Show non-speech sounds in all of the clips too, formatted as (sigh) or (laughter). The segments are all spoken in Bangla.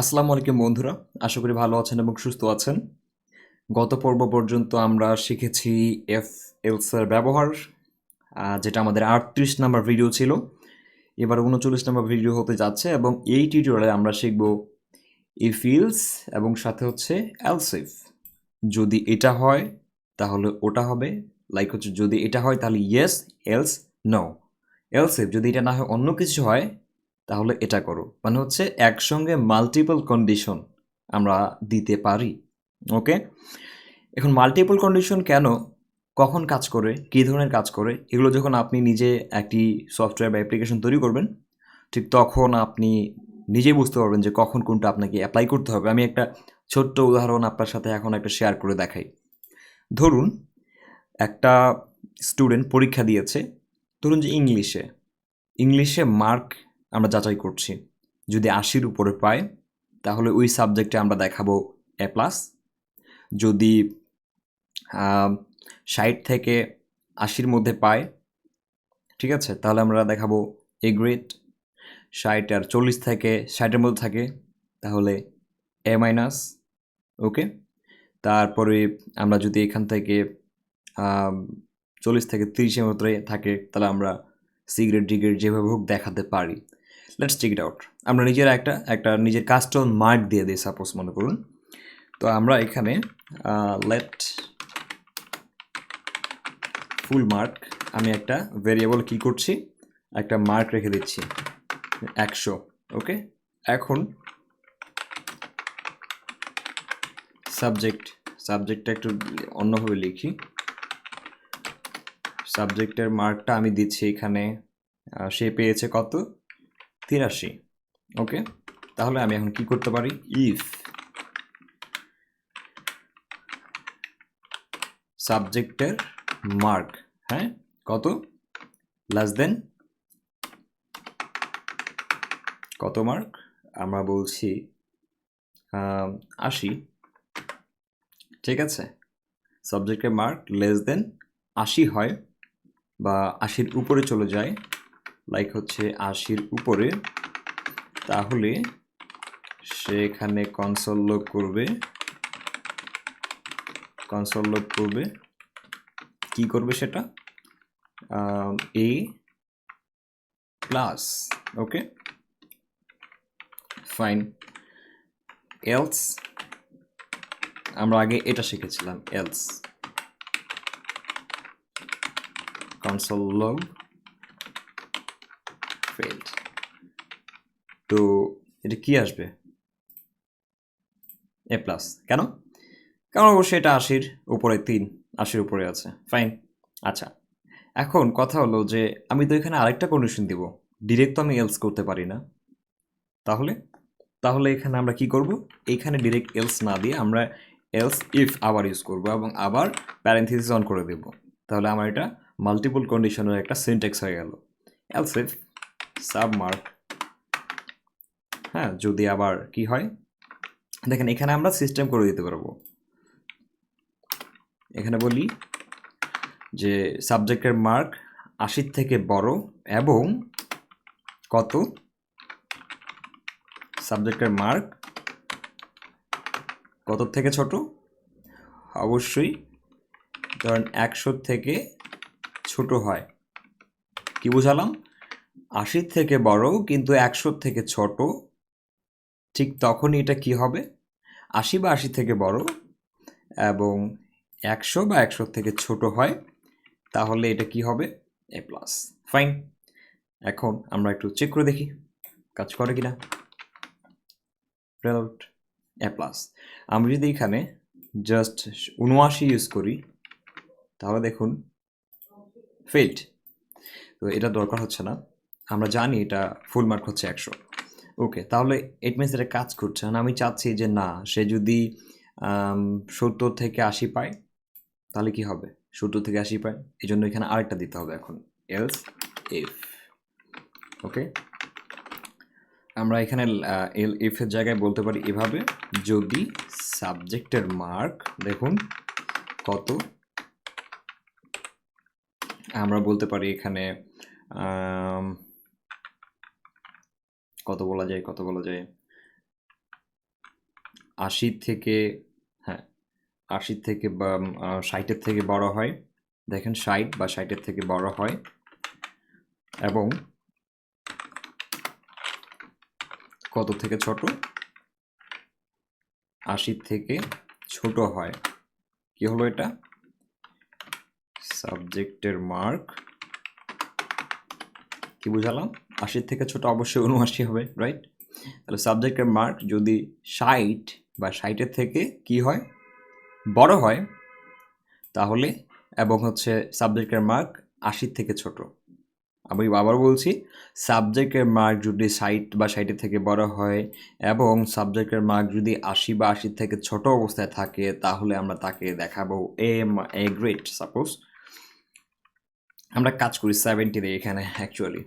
আসসালামু আলাইকুম বন্ধুরা। আশা করি ভালো আছেন এবং সুস্থ আছেন। গত পর্ব পর্যন্ত আমরা শিখেছি এফ এলসের ব্যবহার আহ, যেটা আমাদের আটত্রিশ নাম্বার ভিডিও ছিল। এবার উনচল্লিশ নাম্বার ভিডিও হতে যাচ্ছে এবং এই টিউটোরিয়ালে আমরা শিখব ইফিলস এবং সাথে হচ্ছে এলসিফ যদি এটা হয় তাহলে ওটা হবে। লাইক হচ্ছে যদি এটা হয় তাহলে ইয়েস এলস নো এলসিফ যদি এটা না হয় অন্য কিছু হয় তাহলে এটা করো। মানে হচ্ছে একসঙ্গে মাল্টিপল কন্ডিশন আমরা দিতে পারি। ওকে এখন মাল্টিপল কন্ডিশন কেন, কখন কাজ করে, কী ধরনের কাজ করে, এগুলো যখন আপনি নিজে একটি সফটওয়্যার বা অ্যাপ্লিকেশন তৈরি করবেন, ঠিক তখন আপনি নিজেই বুঝতে পারবেন যে কখন কোনটা আপনাকে অ্যাপ্লাই করতে হবে। আমি একটা ছোট্ট উদাহরণ আপনার সাথে এখন একটা শেয়ার করে দেখাই। ধরুন, একটা স্টুডেন্ট পরীক্ষা দিয়েছে, ধরুন যে ইংলিশে ইংলিশে মার্ক আমরা যাচাই করছি। যদি আশির উপরে পায়, তাহলে ওই সাবজেক্টে আমরা দেখাবো এ প্লাস যদি ষাট থেকে আশির মধ্যে পায়, ঠিক আছে? তাহলে আমরা দেখাবো এ গ্রেড ষাট আর চল্লিশ থেকে, ষাটের মধ্যে থাকে, তাহলে এ মাইনাস ওকে তারপরে আমরা যদি এখান থেকে চল্লিশ থেকে তিরিশের মধ্যে থাকে, তাহলে আমরা সিগারেট ডিগ্রেড যেভাবে হোক দেখাতে পারি। লেটস চেক ইট আউট আমরা নিজের একটা একটা নিজের কাস্টম মার্ক দিয়ে দিই সাপোজ মনে করুন। তো আমরা এখানে লেট ফুল মার্ক আমি একটা ভেরিয়েবল কি করছি? একটা মার্ক রেখে দিচ্ছি। একশো ওকে এখন সাবজেক্ট সাবজেক্টটা একটু অন্যভাবে লিখি। সাবজেক্টের মার্কটা আমি দিচ্ছি এখানে সে পেয়েছে কত? তিরাশি। ওকে, তাহলে আমি এখন কি করতে পারি? ইফ। সাবজেক্টের মার্ক হ্যাঁ? কত? Less than. কত মার্ক? আমরা বলছি আশি। ঠিক আছে। সাবজেক্টের মার্ক লেস দেন। আশি হয় বা আশির উপরে চলে যায়। লাইক হচ্ছে আশির উপরে, তাহলে সে এখানে কনসোল লগ করবে। কনসোল লগ করবে। কি করবে সেটা? A plus okay fine else আমরা আগে এটা শিখেছিলাম এলস কনসোল লগ ফেল্ড তো এটা কি আসবে? এ প্লাস কেন? কারণ অবশ্যই এটা আশির উপরে তিন, আশির উপরে আছে। ফাইন আচ্ছা। এখন কথা হলো যে আমি তো এখানে আরেকটা কন্ডিশন দিব। ডিরেক্ট তো আমি এলস করতে পারি না। তাহলে? তাহলে এখানে আমরা কি করব? এইখানে ডিরেক্ট এলস না দিয়ে আমরা এলস ইফ আবার ইউজ করব এবং আবার প্যারেন্থিসিস অন করে দেব। তাহলে আমার এটা মাল্টিপল কন্ডিশনের একটা সিনটেক্স হয়ে গেল। এলস ইফ সাব মার্ক হ্যাঁ যদি আবার কি হয়? দেখেন, এখানে আমরা সিস্টেম করে দিতে পারব। এখানে বলি যে সাবজেক্টের মার্ক আশির থেকে বড় এবং কত? সাবজেক্টের মার্ক কত থেকে ছোট? অবশ্যই ধরেন একশো থেকে ছোট হয়। কি বুঝালাম? আশির থেকে বড়, কিন্তু একশোর থেকে ছোট। ঠিক তখনই এটা কি হবে? আশি বা আশি থেকে বড় এবং একশো বা একশো থেকে ছোট হয়, তাহলে এটা কি হবে? A plus. ফাইন। এখন আমরা একটু চেক করে দেখি, কাজ করে কিনা। Result A plus. আমরা যদি এখানে জাস্ট উনআশি ইউজ করি, তাহলে দেখুন ফেল্ড তো এটা দরকার হচ্ছে না। আমরা জানি এটা ফুল মার্ক হচ্ছে একশো। ওকে তাহলে ইট মিনস এটা কাজ করছে। না আমি চাচ্ছি যে না, সে যদি সত্তর থেকে আশি পায়, তাহলে কি হবে? সত্তর থেকে আশি পায় এই জন্য এখানে আরেকটা দিতে হবে এখন। এলস এফ ওকে আমরা এখানে এল ইফের জায়গায় বলতে পারি এভাবে, যদি সাবজেক্টের মার্ক দেখুন, কত? আমরা বলতে পারি এখানে কত বলা যায়, কত বলা যায়? আশি থেকে হ্যাঁ আশি থেকে বা ষাটের থেকে বড় হয়। দেখেন ষাট বা ষাটের থেকে বড় হয়। এবং কত থেকে ছোট? আশি থেকে ছোট হয়। কি হলো এটা? সাবজেক্টের মার্ক। কি বুঝালাম? আশির থেকে ছোট অবশ্যই উনআশি হবে রাইট তাহলে সাবজেক্টের মার্ক যদি ষাট বা ষাটের থেকে কি হয়? বড় হয়, তাহলে এবং হচ্ছে সাবজেক্টের মার্ক আশির থেকে ছোট। আমি আবার বলছি সাবজেক্টের মার্ক যদি ষাট বা ষাটের থেকে বড় হয় এবং সাবজেক্টের মার্ক যদি আশি বা আশির থেকে ছোট অবস্থায় থাকে, তাহলে আমরা তাকে দেখাবো এ এ গ্রেড সাপোজ আমরা কাজ করি সেভেন্টি দিয়ে এখানে অ্যাকচুয়ালি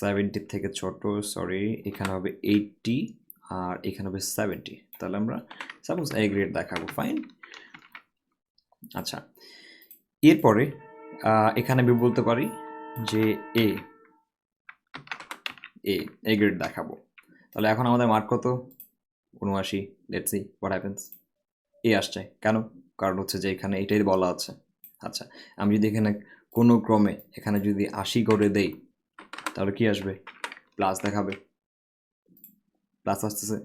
সেভেন্টির থেকে ছোট সরি এখানে হবে এইটটি আর এখানে হবে সেভেন্টি তাহলে আমরা সাপোজ এ গ্রেড দেখাবো ফাইন আচ্ছা এরপরে এখানে আমি বলতে পারি যে এ এ এ গ্রেড দেখাবো। তাহলে এখন আমাদের মার্ক কত? উনআশি। Let's see what happens A আসছে। কেন? কারণ হচ্ছে যে এখানে এটাই বলা আছে। আচ্ছা আমি যদি এখানে কোনো ক্রমে এখানে যদি আশি করে দেই তাহলে কি আসবে? প্লাস দেখাবে। প্লাস আসতেছে।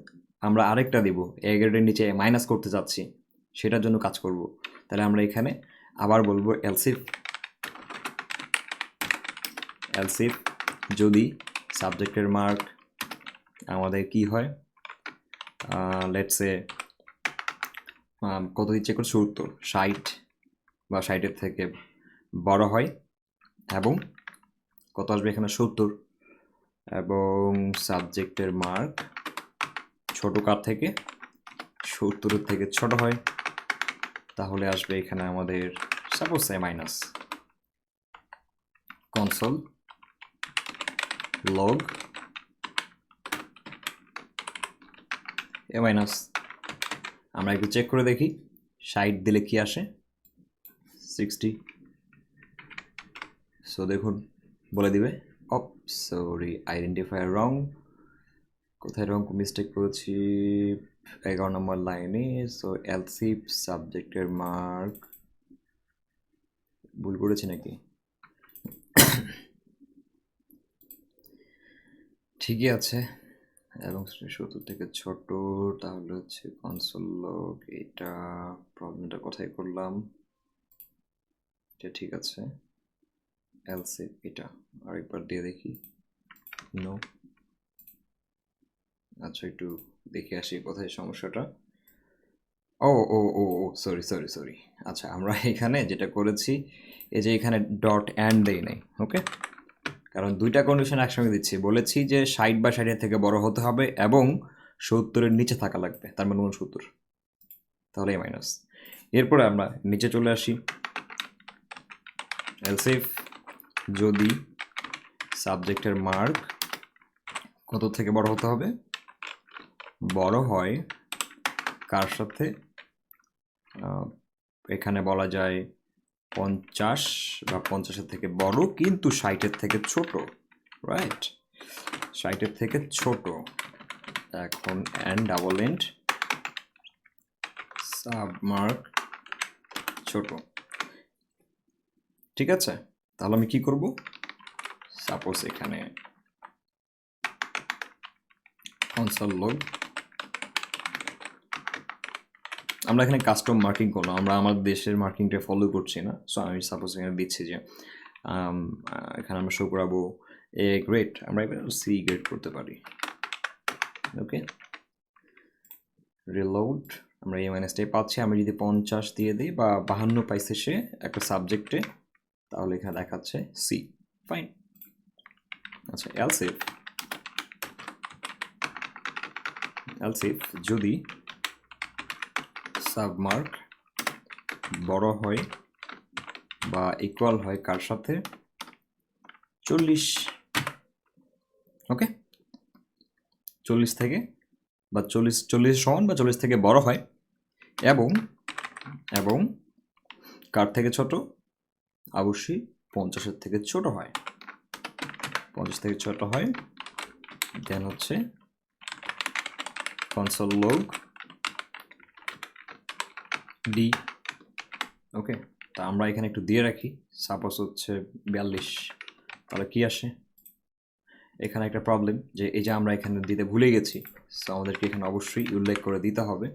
আমরা আরেকটা দিব। এ গ্রেডের নিচে মাইনাস করতে চাচ্ছি সেটার জন্য কাজ করব। তাহলে আমরা এখানে আবার বলব এলসিফ এলসিফ যদি সাবজেক্টের মার্ক আমাদের কি হয়? লেটসে কত দিচ্ছে করে? সত্তর, ষাট বা ষাটের থেকে বড় হয়। এবং কত আসবে এখানে? সত্তর। এবং সাবজেক্টের মার্ক ছোট কার থেকে? সত্তরের থেকে ছোট হয়। তাহলে আসবে এখানে আমাদের suppose A minus console log A minus আমরা একটু চেক করে দেখি। সাইড দিলে কি আসে? সিক্সটি সো দেখুন বলে দিবে। অপ সরি আইডেন্টিফায়ার রং কোথায় রং মিস্টেক করেছি। এগারো নম্বর লাইনে সো এলসিপ সাবজেক্টের মার্ক ভুল করেছি নাকি? ঠিকই আছে। এবং সত্তর থেকে ছোট, তাহলে হচ্ছে কনসোল লগ এটা প্রবলেমটা কোথায় করলাম? এটা ঠিক আছে। এলসিপ এটা। আরেকবার দিয়ে দেখি। নো আচ্ছা একটু দেখে আসি কোথায় সমস্যাটা। ও ও ও ও সরি সরি সরি আচ্ছা আমরা এখানে যেটা করেছি এই যে এখানে ডট অ্যান্ড দেই নাই ওকে কারণ দুইটা কন্ডিশন একসঙ্গে দিচ্ছি। বলেছি যে ষাট বা ষাটের থেকে বড় হতে হবে এবং সত্তরের নিচে থাকা লাগবে তার মানে উনসত্তর তাহলে এ মাইনাস এরপরে আমরা নিচে চলে আসি। এলসিফ যদি সাবজেক্টের মার্ক কত থেকে বড় হতে হবে? বড় হয় কার সাথে? এখানে বলা যায় পঞ্চাশ বা পঞ্চাশের থেকে বড়, কিন্তু ষাটের থেকে ছোট রাইট ষাটের থেকে ছোট। এখন অ্যান্ড ডাবল এন্ড সাবমার্ক ছোট। ঠিক আছে? তাহলে আমি কি করব? সাপোজ এখানে কনসোল লগ আমরা এখানে কাস্টম মার্কিং করলাম। আমরা আমাদের দেশের মার্কিংটা ফলো করছি না। সো আমি সাপোজ এখানে দিচ্ছি যে এখানে আমরা শো করাবো এ গ্রেড আমরা এবার সি গ্রেড করতে পারি। ওকে রিলোড আমরা এই মাইনাসটাই পাচ্ছি। আমি যদি পঞ্চাশ দিয়ে দিই বা বাহান্ন পাইছে সে একটা সাবজেক্টে তাহলে এখানে দেখাচ্ছে সি ফাইন আচ্ছা এলসিফ এলসিফ যদি সাবমার্ক বড় হয় বা ইকুয়াল হয় কার সাথে? চল্লিশ। ওকে চল্লিশ থেকে বা চল্লিশ চল্লিশ সমান বা চল্লিশ থেকে বড় হয় এবং এবং কার থেকে ছোট? অবশ্যই পঞ্চাশের থেকে ছোট হয়। পঞ্চাশ থেকে ছোট হয়। দেন হচ্ছে কনসোল লগ ডি ওকে তা আমরা এখানে একটু দিয়ে রাখি। সাপোজ হচ্ছে বিয়াল্লিশ। তাহলে কি আসে? এখানে একটা প্রবলেম যে এই যে আমরা এখানে দিতে ভুলে গেছি সো আমাদেরকে এখানে অবশ্যই উল্লেখ করে দিতে হবে।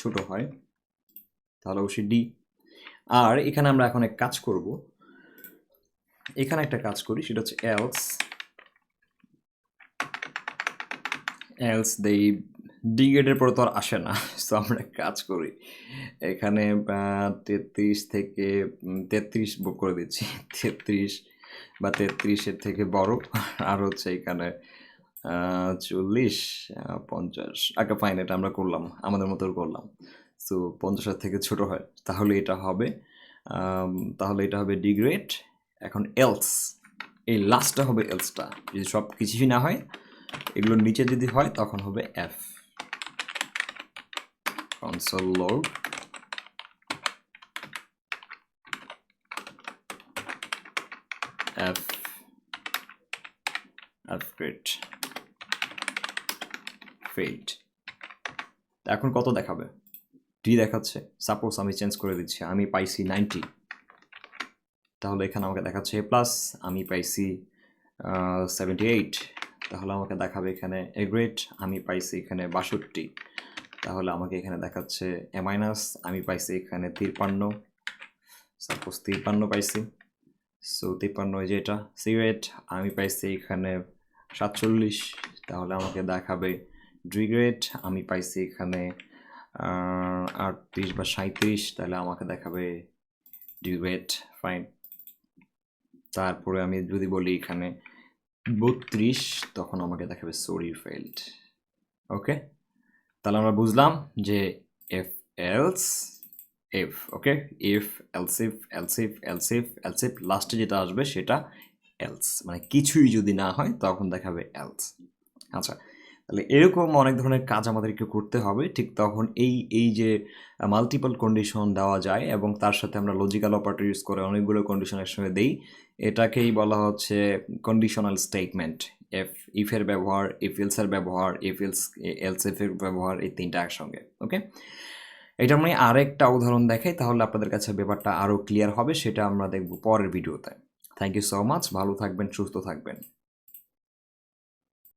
ছোট হয়, তাহলে অবশ্যই ডি আর এখানে আমরা এখন এক কাজ করব। এখানে একটা কাজ করি, সেটা হচ্ছে এলস এলস দেই ডি গ্রেডের পরে তো আর আসে না। (laughs) সো আমরা কাজ করি, এখানে তেত্রিশ থেকে তেত্রিশ বুক করে দিচ্ছি। (laughs) তেত্রিশ বা তেত্রিশের থেকে বড়। (laughs) আর হচ্ছে এখানে চল্লিশ পঞ্চাশ। আগে ফাইন এটা আমরা করলাম, আমাদের মতো করলাম। সো পঞ্চাশের থেকে ছোট হয়। তাহলে এটা হবে তাহলে এটা হবে ডিগ্রেড এখন এলস এই লাস্টটা হবে এলসটা যদি সব কিছুই না হয় এগুলোর নিচে যদি হয়, তখন হবে F console load F F grade fade এখন কত দেখাবে? ডি দেখাচ্ছে। সাপোজ আমি চেঞ্জ করে দিচ্ছি, আমি পাইছি নাইনটি তাহলে এখানে আমাকে দেখাচ্ছে প্লাস আমি পাইছি সেভেন্টি এইট তাহলে আমাকে দেখাবে এখানে এ গ্রেড আমি পাইছি এখানে বাষট্টি। তাহলে আমাকে এখানে দেখাচ্ছে এ মাইনাস আমি পাইছি এখানে তিপ্পান্ন সাপোজ তিপ্পান্ন পাইছি। সো তিপ্পান্ন যে এটা সিগারেট আমি পাইছি এখানে সাতচল্লিশ। তাহলে আমাকে দেখাবে ড্রিগ্রেড আমি পাইছি এখানে আটত্রিশ বা সাঁত্রিশ তাহলে আমাকে দেখাবে ডিগ্রেড ফাইন তারপরে আমি যদি বলি এখানে বত্রিশ, তখন আমাকে দেখাবে সরি ফেল্ড ওকে তাহলে আমরা বুঝলাম যে F else F okay if else if else if else if else if লাস্টে যেটা আসবে সেটা এলস মানে কিছুই যদি না হয়, তখন দেখাবে এলস আচ্ছা তাহলে এরকম অনেক ধরনের কাজ আমাদেরকে করতে হবে। ঠিক তখন এই এই যে মাল্টিপল কন্ডিশন দেওয়া যায় এবং তার সাথে আমরা লজিক্যাল অপারেটর ইউজ করে অনেকগুলো কন্ডিশন একসঙ্গে দেই। এটাকেই বলা হচ্ছে কন্ডিশনাল স্টেটমেন্ট এফ ইফের ব্যবহার ইফ এলসের ব্যবহার ইফ এলস এলস এফের ব্যবহার এই তিনটা একসঙ্গে ওকে এটা আমি আরেকটা উদাহরণ দেখাই, তাহলে আপনাদের কাছে ব্যাপারটা আরও ক্লিয়ার হবে, সেটা আমরা দেখব পরের ভিডিওতে। থ্যাংক ইউ সো মাচ ভালো থাকবেন, সুস্থ থাকবেন।